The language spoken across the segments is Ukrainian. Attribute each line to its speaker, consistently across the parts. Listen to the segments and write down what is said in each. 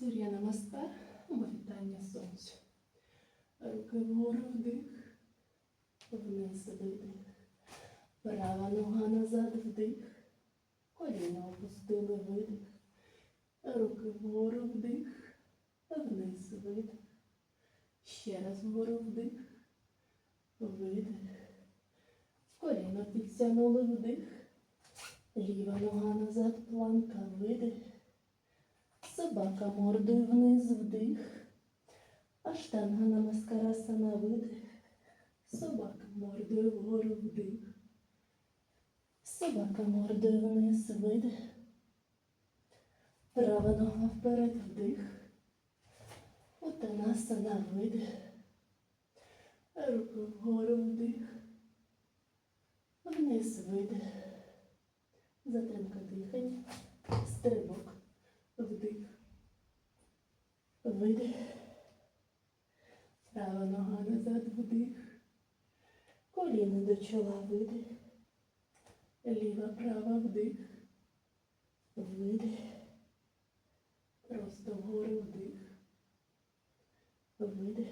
Speaker 1: Сур'я намаскар, вітання сонцю. Руки вгору вдих, вниз видих. Права нога назад вдих, коліна опустили видих. Руки вгору вдих, вниз видих. Ще раз вгору вдих, видих. Коліно підтягнули вдих. Ліва нога назад, планка, видих. Собака мордою вниз вдих. Аштанга намаскарасана видих. Собака мордою вгору вдих. Собака мордою вниз видих. Права нога вперед вдих. Утанасана видих. Руки вгору вдих. Вниз видих. Затримка дихання. Стрибок. Вдих. Видих. Права нога назад вдих. Коліно до чола видих. Ліва права вдих. Видих. Просто вгору вдих. Видих.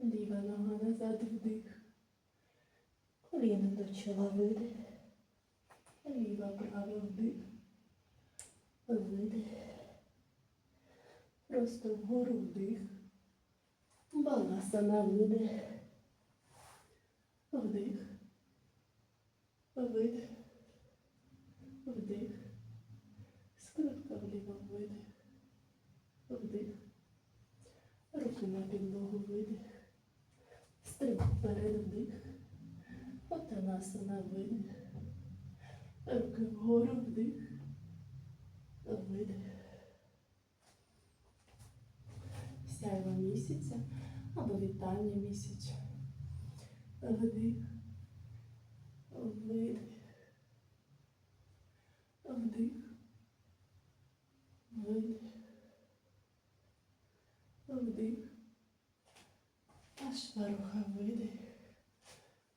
Speaker 1: Ліва нога назад вдих. Коліно до чола видих. Ліва права вдих. Видих. Просто вгору вдих. Баласана видих. Вдих. Видих. Вдих. Скрутка вліво видих. Вдих. Руки на підлогу видих. Стрибок вперед вдих. Отанасана видих. Руки вгору вдих. Видих. Місяця або вітання місяця. Вдих. Видих. Вдих. Видих. Вдих. Ашваруха видих.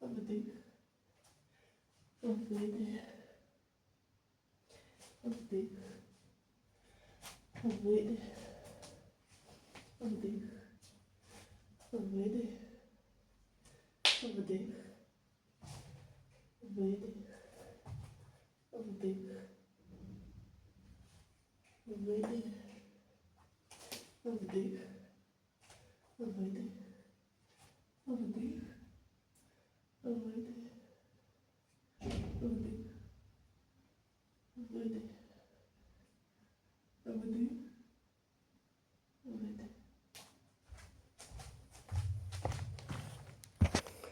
Speaker 1: Вдих. Видих. Вдих. Видих. Вдих. Видих. Вдих. Видих. Вдих. Видих. Вдих. Видих. Вдих. Видих. Вдих. Видих. Вдих.